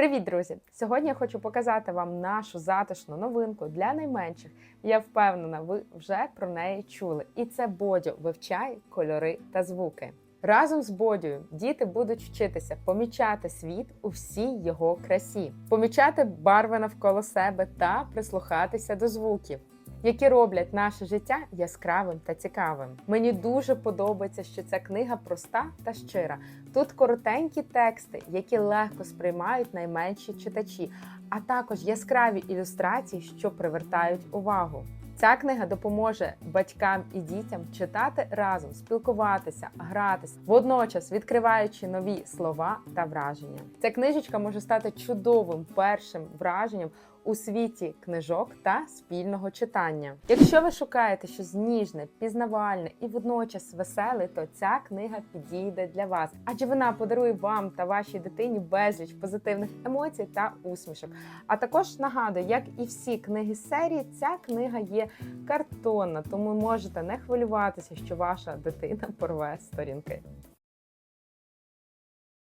Привіт, друзі! Сьогодні я хочу показати вам нашу затишну новинку для найменших. Я впевнена, ви вже про неї чули. І це Бодю вивчай кольори та звуки. Разом з Бодію діти будуть вчитися помічати світ у всій його красі, помічати барви навколо себе та прислухатися до звуків. Які роблять наше життя яскравим та цікавим. Мені дуже подобається, що ця книга проста та щира. Тут коротенькі тексти, які легко сприймають найменші читачі, а також яскраві ілюстрації, що привертають увагу. Ця книга допоможе батькам і дітям читати разом, спілкуватися, гратися, водночас відкриваючи нові слова та враження. Ця книжечка може стати чудовим першим враженням у світі книжок та спільного читання. Якщо ви шукаєте щось ніжне, пізнавальне і водночас веселе, то ця книга підійде для вас, адже вона подарує вам та вашій дитині безліч позитивних емоцій та усмішок. А також нагадую, як і всі книги серії, ця книга є картонна, тому можете не хвилюватися, що ваша дитина порве сторінки.